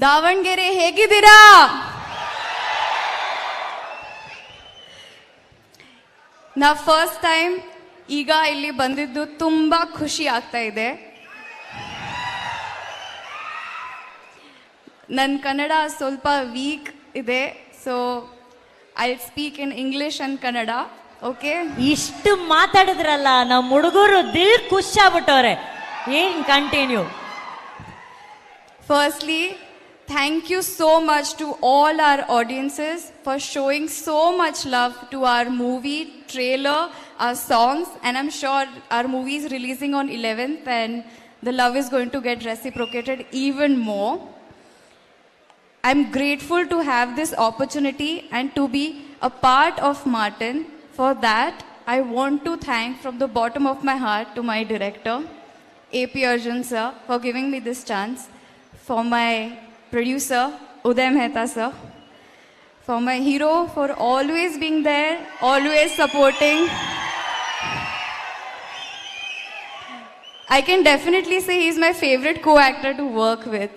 ದಾವಣಗೆರೆ ಹೇಗಿದ್ದೀರಾ? ನಾ first time ಈಗ ಇಲ್ಲಿ ಬಂದಿದ್ದು ತುಂಬಾ ಖುಷಿ ಆಗ್ತಾ ಇದೆ. ನನ್ನ ಕನ್ನಡ ಸ್ವಲ್ಪ ವೀಕ್ ಇದೆ so I speak in English and Kannada okay ಇಷ್ಟು ಮಾತಾಡಿದ್ರಲ್ಲ ನಮ್ಮ ಹುಡುಗರು ದಿಲ್ ಖುಷಿ ಆಗ್ಬಿಟ್ಟವ್ರೆ. ಏನ್ continue Firstly, thank you so much to all our audiences for showing so much love to our movie, trailer, our songs, and I'm sure our movie is releasing on 11th and the love is going to get reciprocated even more. I'm grateful to have this opportunity and to be a part of Martin. For that, I want to thank from the bottom of my heart to my director, AP Arjun sir, for giving me this chance. For my producer Uday Mehta sir, for my hero for always being there, always supporting. I can definitely say he is my favorite co-actor to work with.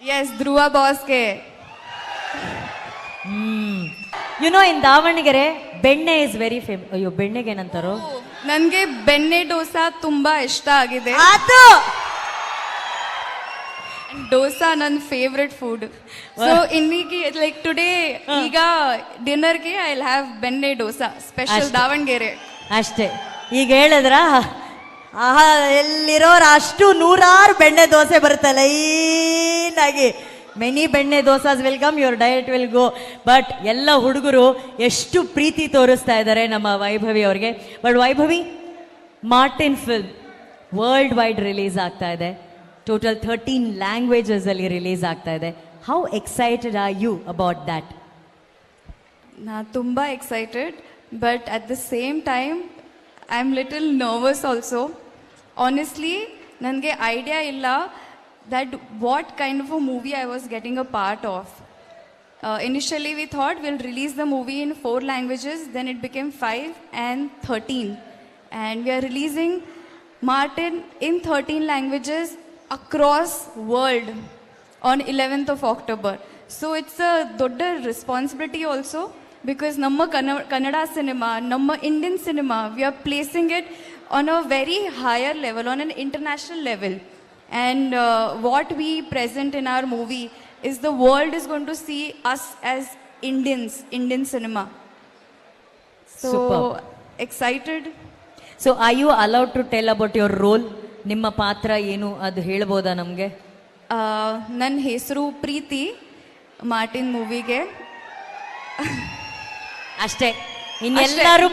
Yes, Dhruva boss ke. mm. You know in Davanagere Benne is very famous. ayyo Benne ge nantaro. Oh. ನನಗೆ ಬೆಣ್ಣೆ ಡೋಸಾ ತುಂಬಾ ಇಷ್ಟ ಆಗಿದೆ. ಅದು. ಡೋಸಾ ನನ್ನ favourite food so ಇನ್ನಿಗೆ like today ಈಗ ಡಿನ್ನರ್ಗೆ ಐ ಹ್ಯಾವ್ ಬೆಣ್ಣೆ ಡೋಸಾ ಸ್ಪೆಷಲ್ ದಾವಣಗೆರೆ. ಅಷ್ಟೇ. ಈಗ ಹೇಳಿದ್ರ ಆಹಾ ಎಲ್ಲಿರೋರು ಅಷ್ಟು ನೂರಾರು ಬೆಣ್ಣೆ ದೋಸೆ ಬರುತ್ತೆ ಲೈನಾಗಿ. ಮೆನಿ ಬೆಣ್ಣೆ dosas will come your diet will go but ಎಲ್ಲ ಹುಡುಗರು ಎಷ್ಟು ಪ್ರೀತಿ ತೋರಿಸ್ತಾ ಇದ್ದಾರೆ ನಮ್ಮ ವೈಭವಿ ಅವ್ರಿಗೆ. But Vaibhavi Martin film world wide release ಆಗ್ತಾ ಇದೆ. ಟೋಟಲ್ ಥರ್ಟೀನ್ ಲ್ಯಾಂಗ್ವೇಜಸ್ ಅಲ್ಲಿ ರಿಲೀಸ್ ಆಗ್ತಾ ಇದೆ. How excited are you about that ನಾ ತುಂಬ excited but at the same time I am little nervous also honestly ನನಗೆ ಐಡಿಯಾ ಇಲ್ಲ. that what kind of a movie I was getting a part of. Uh, initially, we thought we'll release the movie in four languages, then it became five and 13. And we are releasing Martin in 13 languages across world on 11th of October. So it's a dodder responsibility also because Namma Kannada cinema, Namma Indian cinema, we are placing it on a very higher level, on an international level. Level uh, what we present in our movie is the world is going to see us as Indians, Indian cinema. So Superb. excited. So are you allowed to tell about your role? ನಿಮ್ಮ ಪಾತ್ರ ಏನು ಅದು ಹೇಳ್ಬೋದಾ ನಮಗೆ ನನ್ನ ಹೆಸರು ಪ್ರೀತಿ Martin ಮೂವಿಗೆ ಅಷ್ಟೇ ಇನ್ನೆಲ್ಲರೂ